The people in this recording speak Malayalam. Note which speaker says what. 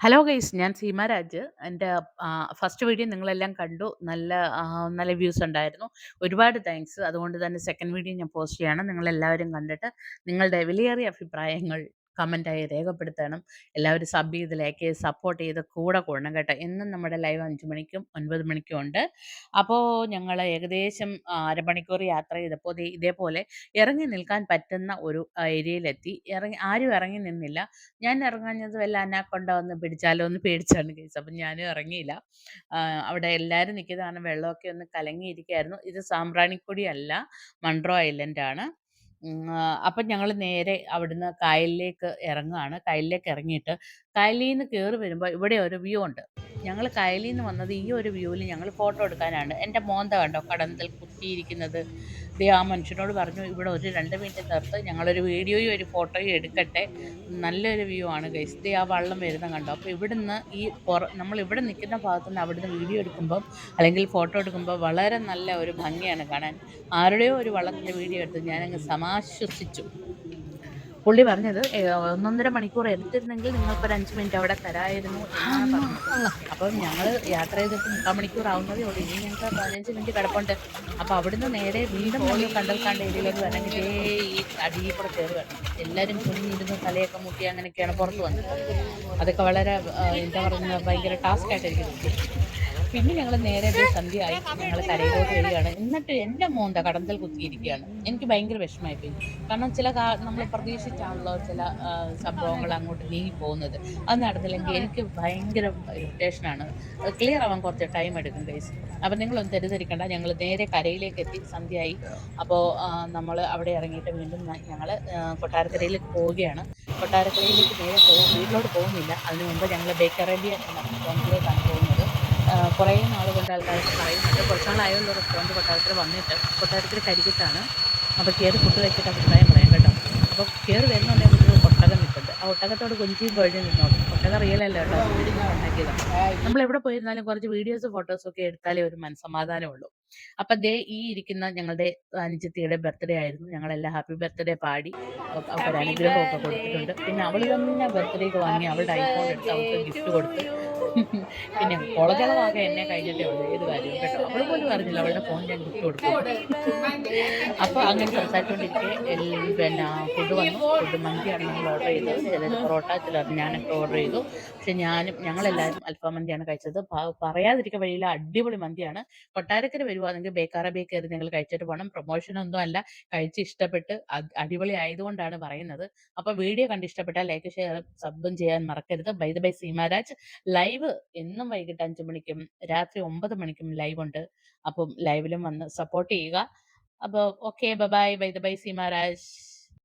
Speaker 1: ഹലോ ഗൈസ് ഞാൻ സീമ രാജ്. എന്റെ ഫസ്റ്റ് വീഡിയോ നിങ്ങളെല്ലാം കണ്ടു. നല്ല നല്ല വ്യൂസ് ഉണ്ടായിരുന്നു. ഒരുപാട് താങ്ക്സ്. അതുകൊണ്ട് തന്നെ സെക്കൻഡ് വീഡിയോ ഞാൻ പോസ്റ്റ് ചെയ്യാണ്. നിങ്ങളെല്ലാവരും കണ്ടിട്ട് നിങ്ങളുടെ വിലയേറിയ അഭിപ്രായങ്ങൾ കമന്റായി രേഖപ്പെടുത്തണം. എല്ലാവരും സബ് ചെയ്ത്, ലൈക്ക് ചെയ്ത്, സപ്പോർട്ട് ചെയ്ത് കൂടെ കൂടണം കേട്ടോ. എന്നും നമ്മുടെ ലൈവ് അഞ്ച് മണിക്കും ഒൻപത് മണിക്കും ഉണ്ട്. അപ്പോൾ ഞങ്ങൾ ഏകദേശം അരമണിക്കൂർ യാത്ര ചെയ്തപ്പോൾ ഇതേപോലെ ഇറങ്ങി നിൽക്കാൻ പറ്റുന്ന ഒരു ഏരിയയിലെത്തി. ഇറങ്ങി ആരും ഇറങ്ങി നിന്നില്ല. ഞാൻ ഇറങ്ങാഞ്ഞത് വല്ല അനാക്കൊണ്ട വന്ന് പിടിച്ചാലോ എന്ന് പേടിച്ചാണ് കേസ് അപ്പം ഞാനും ഇറങ്ങിയില്ല. അവിടെ എല്ലാവരും നിൽക്കുന്നത് കാരണം വെള്ളമൊക്കെ ഒന്ന് കലങ്ങിയിരിക്കുകയായിരുന്നു. ഇത് സാമ്പ്രാണിക്കൊടി അല്ല, മൺട്രോ ഐലൻഡാണ്. ഉം, അപ്പം ഞങ്ങൾ നേരെ അവിടുന്ന് കായലിലേക്ക് ഇറങ്ങുകയാണ്. കായലിലേക്ക് ഇറങ്ങിയിട്ട് കായലിൽ നിന്ന് കയറി വരുമ്പോൾ ഇവിടെ ഒരു വ്യൂ ഉണ്ട്. ഞങ്ങൾ കായലിൽ നിന്ന് വന്നത് ഈ ഒരു വ്യൂവിൽ ഞങ്ങൾ ഫോട്ടോ എടുക്കാനാണ്. എന്റെ മോന്ത കണ്ടോ കടന്തൽ കുത്തിയിരിക്കുന്നത്. ദേ ആ മനുഷ്യനോട് പറഞ്ഞു ഇവിടെ ഒരു രണ്ട് മിനിറ്റ് നിർത്ത് ഞങ്ങളൊരു വീഡിയോയും ഒരു ഫോട്ടോയും എടുക്കട്ടെ. നല്ലൊരു വ്യൂ ആണ് ഗൈസ്. ദേ ആ വള്ളം വരുന്ന കണ്ടോ. അപ്പോൾ ഇവിടുന്ന് ഈ പുറ നമ്മൾ ഇവിടെ നിൽക്കുന്ന ഭാഗത്ത് നിന്ന് അവിടുന്ന് വീഡിയോ എടുക്കുമ്പം അല്ലെങ്കിൽ ഫോട്ടോ എടുക്കുമ്പോൾ വളരെ നല്ല ഒരു ഭംഗിയാണ് കാണാൻ. ആരുടെയോ ഒരു വള്ളത്തിന്റെ വീഡിയോ എടുത്ത് ഞാനങ്ങ് സമാശ്വസിച്ചു. പുള്ളി പറഞ്ഞത് ഒന്നൊന്നര മണിക്കൂർ എടുത്തിരുന്നെങ്കിൽ നിങ്ങൾക്ക് ഒരു 5 മിനിറ്റ് അവിടെ തരായിരുന്നു. അപ്പം ഞങ്ങൾ യാത്ര ചെയ്തിട്ട് മുക്കാൽ മണിക്കൂർ ആവുന്നതേ ഉള്ളൂ. ഇനി ഞങ്ങൾക്ക് 15 മിനിറ്റ് കിടപ്പുണ്ട്. അപ്പോൾ അവിടുന്ന് നേരെ വീണ്ടും നമ്മൾ കണ്ടൽക്കാണ്ട് ഏരിയയിലേക്ക് വരണമെങ്കിൽ ഈ അടിയിൽ കൂടെ കയറി വരണം. എല്ലാവരും കുഞ്ഞിരുന്ന് തലയൊക്കെ മുട്ടി അങ്ങനെയൊക്കെയാണ് പുറത്ത് വന്നത്. അതൊക്കെ വളരെ എന്താ പറയുക ഭയങ്കര ടാസ്ക് ആയിട്ട് എനിക്ക് തോന്നി. പിന്നെ ഞങ്ങൾ നേരെ സന്ധ്യ ആയി ഞങ്ങൾ കരയിലോട്ട് വരികയാണ്. എന്നിട്ട് എന്റെ മോന്ത കടന്തൽ കുത്തിയിരിക്കുകയാണ്. എനിക്ക് ഭയങ്കര വിഷമമായിപ്പോയി. കാരണം ചില കാ നമ്മൾ പ്രതീക്ഷിച്ചാണല്ലോ ചില സംഭവങ്ങൾ അങ്ങോട്ട് നീങ്ങി പോകുന്നത്. അത് നടന്നില്ലെങ്കിൽ എനിക്ക് ഭയങ്കര ഇറിറ്റേഷനാണ്. അത് ക്ലിയർ ആവാൻ കുറച്ച് ടൈം എടുക്കും ഗൈസ്. അപ്പം നിങ്ങളൊന്നും തെരുതിരിക്കണ്ട ഞങ്ങൾ നേരെ കരയിലേക്ക് എത്തി സന്ധ്യയായി. അപ്പോൾ നമ്മൾ അവിടെ ഇറങ്ങിയിട്ട് വീണ്ടും ഞങ്ങൾ കൊട്ടാരക്കരയിലേക്ക് പോവുകയാണ്. കൊട്ടാരക്കരയിലേക്ക് നേരെ പോകും വീട്ടിലോട്ട് പോകുന്നില്ല. അതിന് മുമ്പ് ഞങ്ങൾ ബേക്ക് അറേബ്യ എന്ന കുറേ നാൾ കൊണ്ട് ആൾക്കാർ പറയുന്നുണ്ട്. കുറച്ച് നാളായല്ലോ റെസ്റ്റോറന്റ് കൊട്ടാരത്തിൽ വന്നിട്ട്. കൊട്ടാരത്തിൽ കരികിട്ടാണ് അപ്പോൾ കയറി ഫുഡ് കഴിച്ചിട്ട് അഭിപ്രായം പറയാം കേട്ടോ. അപ്പോൾ കയറി വരുന്നുണ്ടെങ്കിൽ ഒരു ഒട്ടകം നിൽപ്പുണ്ട്. ആ ഒട്ടകത്തോട് കൊഞ്ചിയും കൊഴഞ്ഞും നിന്നോളും ഒട്ടകം റിയലല്ല കേട്ടോ. ഉണ്ടാക്കിയതാണ്. നമ്മൾ എവിടെ പോയിരുന്നാലും കുറച്ച് വീഡിയോസ് ഫോട്ടോസും ഒക്കെ എടുത്താലേ ഒരു മനസ്സമാധാനമുള്ളൂ. അപ്പം ദേ ഈ ഇരിക്കുന്ന ഞങ്ങളുടെ അനുജത്തിയുടെ ബർത്ത്ഡേ ആയിരുന്നു. ഞങ്ങളെല്ലാം ഹാപ്പി ബർത്ത്ഡേ പാടി അവർക്ക് അനുഗ്രഹമൊക്കെ കൊടുത്തിട്ടുണ്ട്. പിന്നെ അവൾ തന്നെ ബർത്ത്ഡേക്ക് വാങ്ങി അവളുടെ ഐഫോൺ എടുത്ത് അവൾക്ക് ഗിഫ്റ്റ് കൊടുത്ത് പിന്നെ കോളജളവാകെ എന്നെ കഴിഞ്ഞിട്ടേ ഉള്ളൂ ഏത് കാര്യവും കേട്ടോ. അവൾ പോലും അറിഞ്ഞില്ല അവളുടെ ഫോൺ ഞാൻ ഗിഫ്റ്റ് കൊടുത്തു. അപ്പോൾ അങ്ങനെ സംസാരിച്ചുകൊണ്ടിരിക്കെ എൽ പിന്നെ ഫുഡ് വന്നു. ഫുഡ് മന്തിയാണ് ഞങ്ങൾ ഓർഡർ ചെയ്തത്. ചിലർ പൊറോട്ട ചിലർ ഞാനൊക്കെ ഓർഡർ ചെയ്തു. പക്ഷെ ഞാനും ഞങ്ങളെല്ലാവരും അൽഫാം മന്തിയാണ് കഴിച്ചത്. പ പറയാതിരിക്കാൻ വഴിയില്ല അടിപൊളി മന്തിയാണ്. കൊട്ടാരക്കര വരുവാണെങ്കിൽ ബേക്കാറ ബേക്കറി ഞങ്ങൾ കഴിച്ചിട്ട് പോകണം. പ്രൊമോഷൻ ഒന്നും അല്ല. കഴിച്ച് ഇഷ്ടപ്പെട്ട് അടിപൊളി ആയതുകൊണ്ടാണ് പറയുന്നത്. അപ്പോൾ വീഡിയോ കണ്ട് ഇഷ്ടപ്പെട്ടാൽ ലൈക്ക് ഷെയർ സബ്ബും ചെയ്യാൻ മറക്കരുത്. Bye the bye Seemaraj live എന്നും വൈകിട്ട് അഞ്ചു മണിക്കും രാത്രി ഒമ്പത് മണിക്കും ലൈവ് ഉണ്ട്. അപ്പം ലൈവിലും വന്ന് സപ്പോർട്ട് ചെയ്യുക. അപ്പോൾ okay bye bye bye bye Seemaraj.